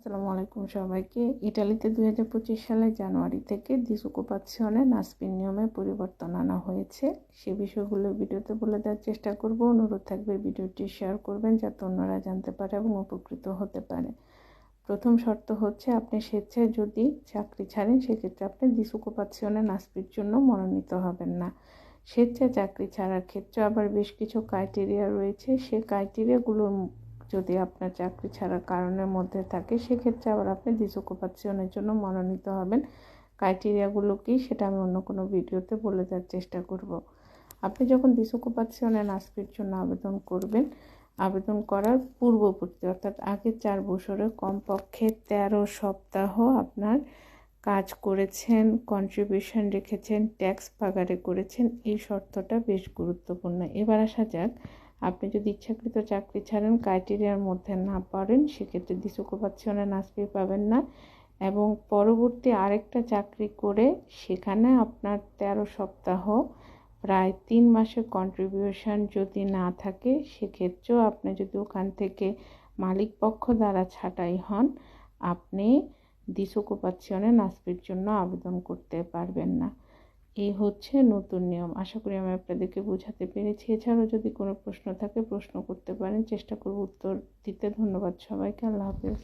আসসালামু আলাইকুম সবাইকে। ইটালিতে দুই হাজার পঁচিশ সালে জানুয়ারি থেকে ডিসকোপাচ্ছনে নাসপিন নিয়মে পরিবর্তন আনা হয়েছে। সে বিষয়গুলো ভিডিওতে বলে দেওয়ার চেষ্টা করব। অনুরোধ থাকবে ভিডিওটি শেয়ার করবেন যাতে অন্যরা জানতে পারে এবং উপকৃত হতে পারে। প্রথম শর্ত হচ্ছে আপনি স্বেচ্ছায় যদি চাকরি ছাড়েন, সেক্ষেত্রে আপনি ডিসকোপাচ্ছনে নাসপির জন্য মনোনীত হবেন না। স্বেচ্ছায় চাকরি ছাড়ার ক্ষেত্রে আবার বেশ কিছু ক্রাইটেরিয়া রয়েছে। সে ক্রাইটেরিয়াগুলোর যদি আপনার চাকরি ছাড়ার কারণের মধ্যে থাকে, সেক্ষেত্রে আবার আপনি ডিসকোপাচ্ছনের জন্য মনোনীত হবেন। ক্রাইটেরিয়াগুলো কী, সেটা আমি অন্য কোনো ভিডিওতে বলে দেওয়ার চেষ্টা করব। আপনি যখন ডিসকোপাচ্ছনে নাসপির জন্য আবেদন করবেন, আবেদন করার পূর্ববর্তী অর্থাৎ আগের চার বছরে কমপক্ষে তেরো সপ্তাহ আপনার কাজ করেছেন কন্ট্রিবিউশন রেখেছেন ট্যাক্স পাগারে করেছেন, এই শর্তটা বেশ গুরুত্বপূর্ণ। এবার আসা যাক আপনি যদি ইচ্ছাকৃত চাকরি ছাড়েন ক্রাইটেরিয়ার মধ্যে না পারেন সেক্ষেত্রে দিশুকোপাচ্ছনে নাচপি পাবেন না। এবং পরবর্তী আরেকটা চাকরি করে, সেখানে আপনার তেরো সপ্তাহ, প্রায় তিন মাসের কন্ট্রিবিউশন যদি না থাকে, সেক্ষেত্রেও আপনি যদি ওখান থেকে মালিক পক্ষ দ্বারা ছাঁটাই হন, আপনি দিশুকোপাচ্ছনে নাসপির জন্য আবেদন করতে পারবেন না। এই হচ্ছে নতুন নিয়ম। আশা করি আমি আপনাদেরকে বোঝাতে পেরেছি। এছাড়াও যদি কোনো প্রশ্ন থাকে, প্রশ্ন করতে পারেন। চেষ্টা করব উত্তর দিতে। ধন্যবাদ সবাইকে। আল্লাহ হাফেজ।